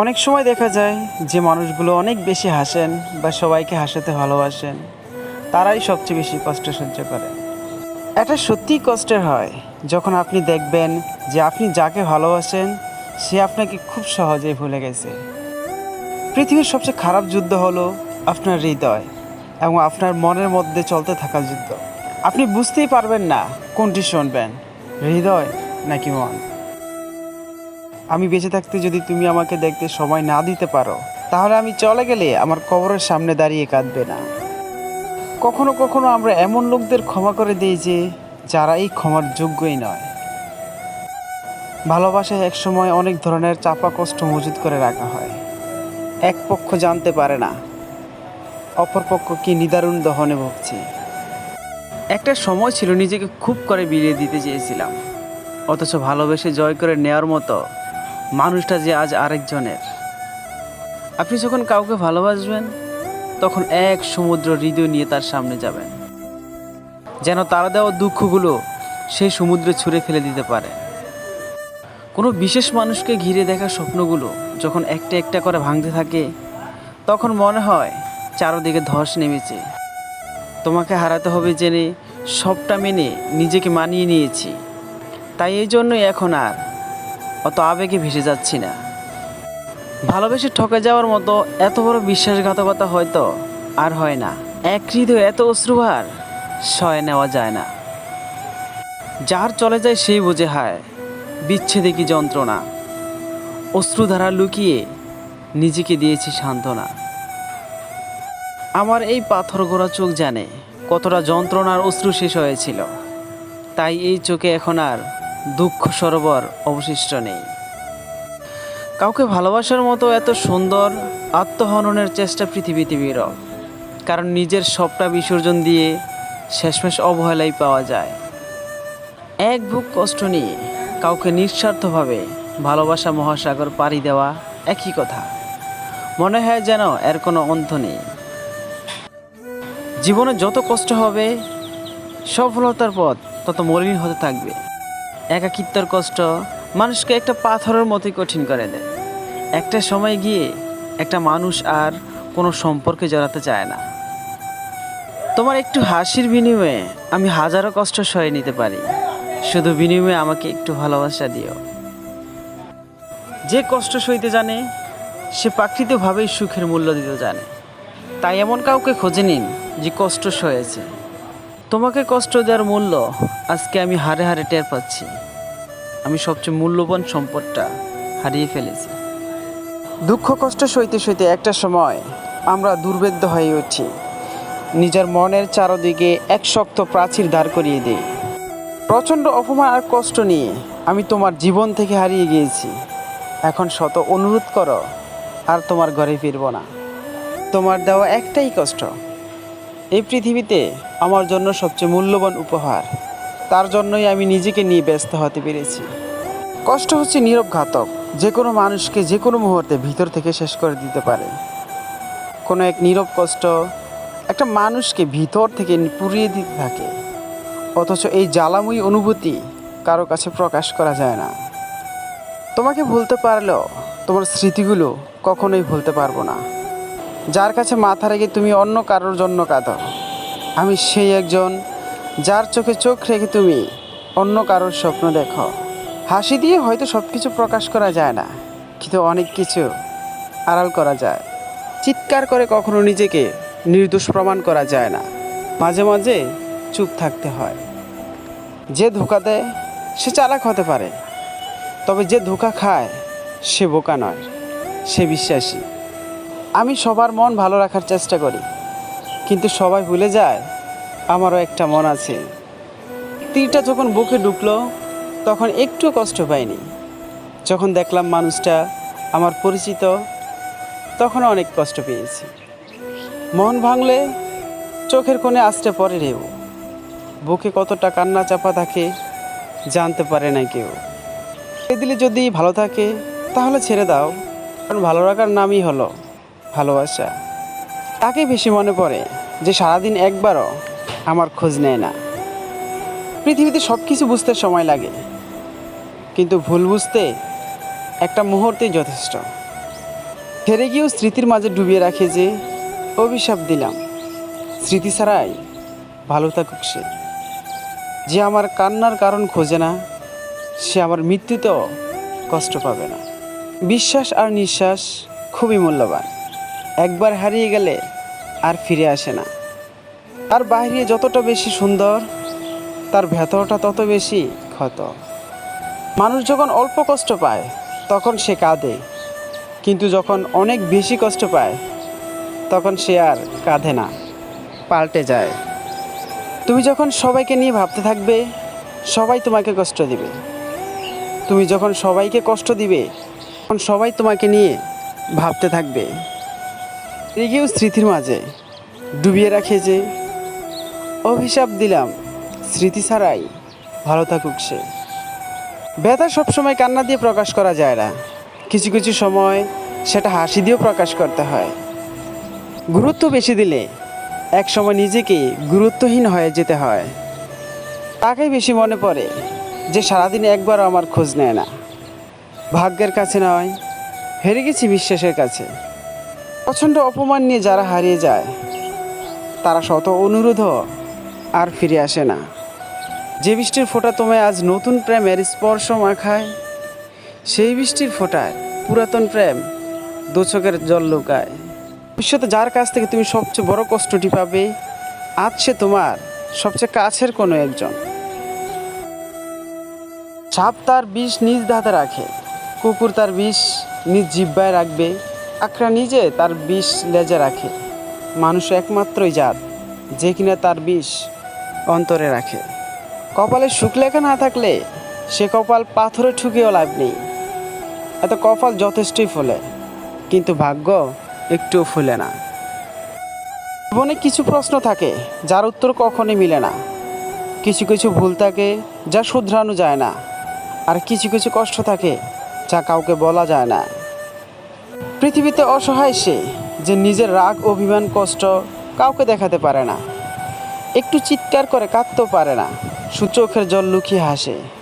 অনেক সময় দেখা যায় যে মানুষগুলো অনেক বেশি হাসেন বা সবাইকে হাসাতে ভালোবাসেন। তারাই সবচেয়ে বেশি কষ্ট সহ্য করে এটা সত্যিই কষ্টের হয় যখন আপনি দেখবেন যে আপনি যাকে ভালোবাসেন, সে আপনাকে খুব সহজেই ভুলে গেছে। পৃথিবীর সবচেয়ে খারাপ যুদ্ধ হলো আপনার হৃদয় এবং আপনার মনের মধ্যে চলতে থাকা যুদ্ধ। আপনি বুঝতেই পারবেন না কোনটি শুনবেন, হৃদয় নাকি মন। আমি বেঁচে থাকতে যদি তুমি আমাকে দেখতে সময় না দিতে পারো, তাহলে আমি চলে গেলে আমার কবরের সামনে দাঁড়িয়ে কাঁদবে না। কখনো কখনো আমরা এমন লোকদের ক্ষমা করে দিই যে যারা এই ক্ষমার যোগ্যই নয়। ভালোবাসায় একসময় অনেক ধরনের চাপা কষ্ট মজুত করে রাখা হয়। এক পক্ষ জানতে পারে না, অপর পক্ষ কি নিদারুণ দহনে ভুগছে। একটা সময় ছিল নিজেকে খুব করে বিলিয়ে দিতে চেয়েছিলাম, অথচ ভালোবেসে জয় করে নেওয়ার মতো মানুষটা যে আজ আরেকজনের। আপনি যখন কাউকে ভালোবাসবেন, তখন এক সমুদ্র হৃদয় নিয়ে তার সামনে যাবেন। যেন তারা দেওয়া দুঃখগুলো সেই সমুদ্রে ছুঁড়ে ফেলে দিতে পারে। কোনো বিশেষ মানুষকে ঘিরে দেখা স্বপ্নগুলো যখন একটা একটা করে ভাঙতে থাকে, তখন মনে হয় চারোদিকে ধস নেমেছে। তোমাকে হারাতে হবে জেনে সবটা মেনে নিজেকে মানিয়ে নিয়েছি। তাই এই জন্যই এখন আর অত আবেগে ভেসে যাচ্ছি না। ভালোবেসে ঠকে যাওয়ার মতো এত বড় বিশ্বাসঘাতকতা হয়তো আর হয় না। এক হৃদয় এত অশ্রুভার সয় নেওয়া যায় না। যার চলে যায় সেই বোঝে হায় বিচ্ছেদে কি যন্ত্রণা। অশ্রুধারা লুকিয়ে নিজেকে দিয়েছি সান্ত্বনা। আমার এই পাথর গোড়া চোখ জানে কতটা যন্ত্রণার অশ্রু শেষ হয়েছিল। তাই এই চোখে এখন আর দুঃখ সরোবর অবশিষ্ট নেই। কাউকে ভালোবাসার মতো এত সুন্দর, আত্মহননের চেষ্টা পৃথিবীতে বিরল। কারণ নিজের সবটা বিসর্জন দিয়ে শেষমেশ অবহেলাই পাওয়া যায়। এক বুক কষ্ট নিয়ে কাউকে নিঃস্বার্থভাবে ভালোবাসা মহাসাগর পাড়ি দেওয়া একই কথা। মনে হয় যেন এর কোনো অন্ত নেই। জীবনে যত কষ্ট হবে, সফলতার পথ তত মলিন হতে থাকবে। একাকিত্বর কষ্ট মানুষকে একটা পাথরের মতোই কঠিন করে দেয়। একটা সময় গিয়ে একটা মানুষ আর কোনো সম্পর্কে জড়াতে চায় না। তোমার একটু হাসির বিনিময়ে আমি হাজারো কষ্ট সয়ে নিতে পারি। শুধু বিনিময়ে আমাকে একটু ভালোবাসা দিও। যে কষ্ট সইতে জানে, সে প্রাকৃতিকভাবেই সুখের মূল্য দিতে জানে। তাই এমন কাউকে খুঁজে নিন যে কষ্ট সয়েছে। তোমাকে কষ্ট দেওয়ার মূল্য আজকে আমি হারে হারে টের পাচ্ছি। আমি সবচেয়ে মূল্যবান সম্পদটা হারিয়ে ফেলেছি। দুঃখ, কষ্ট সইতে সইতে একটা সময় আমরা দুর্বেদ্য হয়ে উঠি। নিজের মনের চারদিকে এক শক্ত প্রাচীর দাঁড় করিয়ে দিই। প্রচণ্ড অপমান আর কষ্ট নিয়ে আমি তোমার জীবন থেকে হারিয়ে গিয়েছি। এখন শত অনুরোধ করো, আর তোমার ঘরে ফিরব না। তোমার দেওয়া একটাই কষ্ট এই পৃথিবীতে আমার জন্য সবচেয়ে মূল্যবান উপহার। তার জন্যই আমি নিজেকে নিয়ে ব্যস্ত হতে পেরেছি। কষ্ট হচ্ছে নীরব ঘাতক। যে কোনো মানুষকে যে কোনো মুহূর্তে ভিতর থেকে শেষ করে দিতে পারে। কোনো এক নীরব কষ্ট একটা মানুষকে ভিতর থেকে পুড়িয়ে দিতে থাকে। অথচ এই জ্বালাময়ী অনুভূতি কারও কাছে প্রকাশ করা যায় না। তোমাকে ভুলতে পারলেও তোমার স্মৃতিগুলো কখনোই ভুলতে পারব না। যার কাছে মাথা রেখে তুমি অন্য কারোর জন্য কাঁদো। আমি সেই একজন যার চোখে চোখ রেখে তুমি অন্য কারোর স্বপ্ন দেখো। হাসি দিয়ে হয়তো সব কিছু প্রকাশ করা যায় না, কিন্তু অনেক কিছু আড়াল করা যায়। চিৎকার করে কখনো নিজেকে নির্দোষ প্রমাণ করা যায় না, মাঝে মাঝে চুপ থাকতে হয়। যে ধোকা দেয়, সে চালাক হতে পারে, তবে যে ধোকা খায়, সে বোকা নয়, সে বিশ্বাসী। আমি সবার মন ভালো রাখার চেষ্টা করি। কিন্তু সবাই ভুলে যায়, আমারও একটা মন আছে। তীরটা যখন বুকে ঢুকলো, তখন একটু কষ্ট পাইনি। যখন দেখলাম মানুষটা আমার পরিচিত তখন অনেক কষ্ট পেয়েছি। মন ভাঙলে চোখের কোণে আসতে পরে রেও বুকে কতটা কান্না চাপা থাকে, জানতে পারে না কেউ। দিলে যদি ভালো থাকে, তাহলে ছেড়ে দাও। কারণ ভালো রাখার নামই হলো। ভালোবাসা। তাকে বেশি মনে পড়ে যে সারাদিন একবারও আমার খোঁজ নেয় না। পৃথিবীতে সব কিছু বুঝতে সময় লাগে। কিন্তু ভুল বুঝতে একটা মুহূর্তেই যথেষ্ট। ছেড়ে গিয়েও স্মৃতির মাঝে ডুবিয়ে রাখে যে অভিশাপ দিলাম। স্মৃতি ছাড়াই ভালো থাকুক সে। যে আমার কান্নার কারণ খোঁজে না, সে আমার মৃত্যুতেও কষ্ট পাবে না। বিশ্বাস আর নিঃশ্বাস খুবই মূল্যবান। একবার হারিয়ে গেলে আর ফিরে আসে না। তার বাইরে যতটা বেশি সুন্দর, তার ভেতরটা তত বেশি ক্ষত। মানুষ যখন অল্প কষ্ট পায়, তখন সে কাঁদে। কিন্তু যখন অনেক বেশি কষ্ট পায়, তখন সে আর কাঁধে না, পাল্টে যায়। তুমি যখন সবাইকে নিয়ে ভাবতে থাকবে, সবাই তোমাকে কষ্ট দিবে। তুমি যখন সবাইকে কষ্ট দিবে, তখন সবাই তোমাকে নিয়ে ভাবতে থাকবে। রেগেও স্মৃতির মাঝে ডুবিয়ে রাখে যে অভিশাপ দিলাম, স্মৃতি ছাড়াই ভালো থাকুক সে। ব্যথা সবসময় কান্না দিয়ে প্রকাশ করা যায় না। কিছু কিছু সময় সেটা হাসি দিয়েও প্রকাশ করতে হয়। গুরুত্ব বেশি দিলে এক সময় নিজেকে গুরুত্বহীন হয়ে যেতে হয়। তাকেই বেশি মনে পড়ে যে সারাদিন একবারও আমার খোঁজ নেয় না। ভাগ্যের কাছে নয়, হেরে গেছি বিশ্বাসের কাছে। প্রচণ্ড অপমান নিয়ে যারা হারিয়ে যায়, তারা শত অনুরোধও আর ফিরে আসে না। যে বৃষ্টির ফোঁটা তোমায় আজ নতুন প্রেমের স্পর্শ মাখায়, সেই বৃষ্টির ফোঁটায় পুরাতন প্রেম দোচকের জল লুকায়। ভবিষ্যতে যার কাছ থেকে তুমি সবচেয়ে বড় কষ্টটি পাবে, আজ সে তোমার সবচেয়ে কাছের কোনো একজন। সাপ তার বিষ নিজ দাঁতে রাখে, কুকুর তার বিষ নিজ জিব্বায় রাখবে। আকরা নিজে তার বিষ লেজে রাখে, মানুষ একমাত্রই জাত যে কিনা তার বিষ অন্তরে রাখে। কপালে সুখ লেখা না থাকলে সে কপাল পাথরে ঠুকেও লাভ নেই। এত কপাল যথেষ্টই ফলে, কিন্তু ভাগ্য একটুও ফুলে না। জীবনে কিছু প্রশ্ন থাকে, যার উত্তর কখনই মিলে না। কিছু কিছু ভুল থাকে, যা শুধরানো যায় না। আর কিছু কিছু কষ্ট থাকে, যা কাউকে বলা যায় না। পৃথিবীতে অসহায় সে যে নিজের রাগ, অভিমান, কষ্ট কাউকে দেখাতে পারে না। একটু চিৎকার করে কাঁদতেও পারে না। সু চোখের জল লুকিয়ে হাসে।